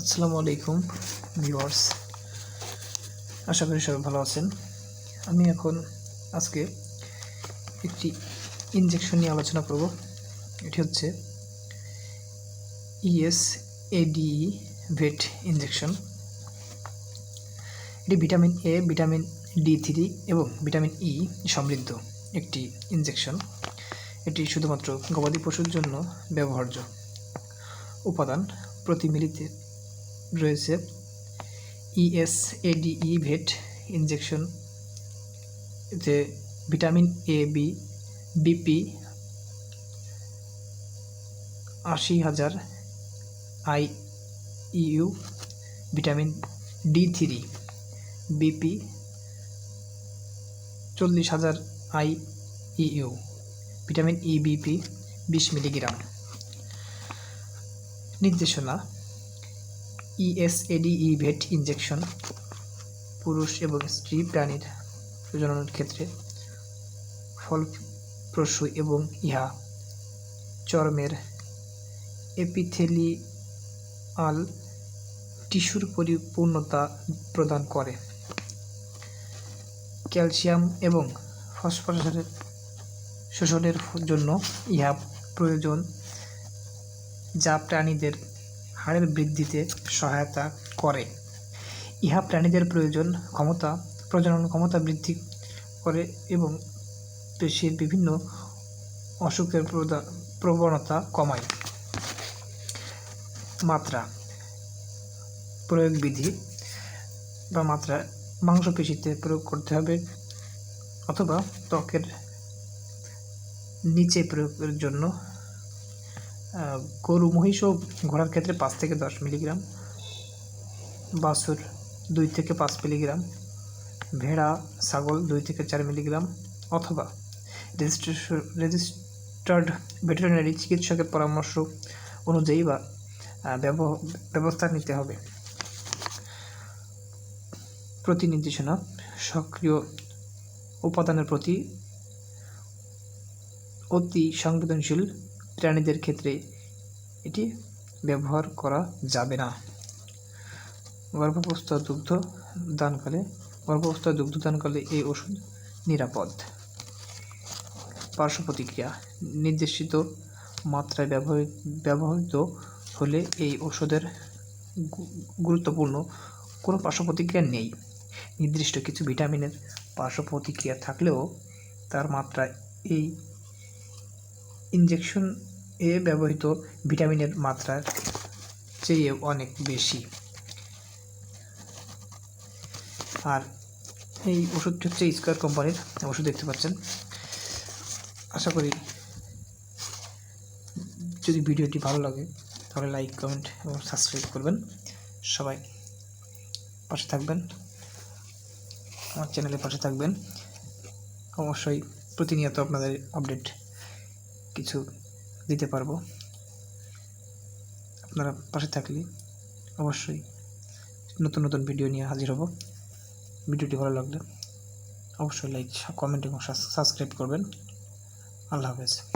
আসসালামু আলাইকুম, ভিউয়ার্স। আশা করি সবাই ভালো আছেন। আমি এখন আজকে একটি ইনজেকশন নিয়ে আলোচনা করব। এটি হচ্ছে E E S A D E vet injection এটি vitamin A vitamin D three এবং ভিটামিন ই সমৃদ্ধ একটি ইনজেকশন এটি শুধুমাত্র গবাদি পশুর জন্য ব্যবহার্য উপাদান। প্রতি মিলিতে রয়েছে। E E S A D E vet injection যে ভিটামিন এ বি বিপি আশি হাজার I U vitamin D three BP চল্লিশ হাজার I U vitamin E BP বিশ মিলিগ্রাম। নির্দেশনা E E S A D E vet injection পুরুষ এবং স্ত্রী প্রাণীর প্রজননের ক্ষেত্রে ফলপ্রসূ এবং ইহা চর্মের এপিথেলিয়াল টিস্যুর পরিপূর্ণতা প্রদান করে। ক্যালসিয়াম এবং ফসফরাসের শোষণের জন্য ইহা প্রয়োজন। যা প্রাণীদের হাড়ের বৃদ্ধিতে সহায়তা করে। ইহা প্রাণীদের প্রয়োজন, ক্ষমতা প্রজনন, ক্ষমতা বৃদ্ধি করে এবং পেশির বিভিন্ন অসুখের প্রবণতা কমায়। মাত্রা প্রয়োগ বিধি বা মাত্রা, মাংসপেশিতে প্রয়োগ করতে হবে অথবা ত্বকের নিচে প্রয়োগের জন্য গরু মহিষ ও ঘোড়ার ক্ষেত্রে পাঁচ থেকে দশ মিলিগ্রাম, বাছুর দুই থেকে পাঁচ মিলিগ্রাম, ভেড়া, ছাগল দুই থেকে চার মিলিগ্রাম অথবা রেজিস্ট্রেশন, রেজিস্টার্ড ভেটেরিনারি চিকিৎসকের পরামর্শ অনুযায়ী বা ব্যব- ব্যবস্থা নিতে হবে। প্রতি নির্দেশনা সক্রিয় উপাদানের প্রতি অতি সংবেদনশীল প্রাণীদের ক্ষেত্রে এটি ব্যবহার করা যাবে না। গর্ভাবস্থা দুগ্ধ দানকালে, গর্ভাবস্থা দুগ্ধ দানকালে এই ওষুধ নিরাপদ। পার্শ্ব প্রতিক্রিয়া, নির্দেশিত মাত্রায় ব্যবহৃত ব্যবহৃত হলে এই ওষুধের গুরুত্বপূর্ণ কোনো পার্শ্ব প্রতিক্রিয়া নেই। নির্দিষ্ট কিছু ভিটামিনের পার্শ্ব প্রতিক্রিয়া থাকলেও তার মাত্রা এই ইনজেকশন এ ব্যবহৃত ভিটামিনের মাত্রার চেয়ে অনেক বেশি। আর এই ওষুধটি হচ্ছে স্কোয়ার কোম্পানির ওষুধ দেখতে পাচ্ছেন। আশা করি যদি ভিডিওটি ভালো লাগে, তাহলে লাইক কমেন্ট এবং সাবস্ক্রাইব করবেন। সবাই পাশে থাকবেন, আমার চ্যানেলের পাশে থাকবেন। অবশ্যই প্রতিনিয়ত আপনাদের আপডেট কিছু দিতে পারব। আপনারা পাশে থাকলে অবশ্যই নতুন নতুন ভিডিও নিয়ে হাজির হব। ভিডিওটি ভালো লাগলে অবশ্যই লাইক কমেন্ট এবং সাবস্ক্রাইব করবেন। আল্লাহ হাফেজ।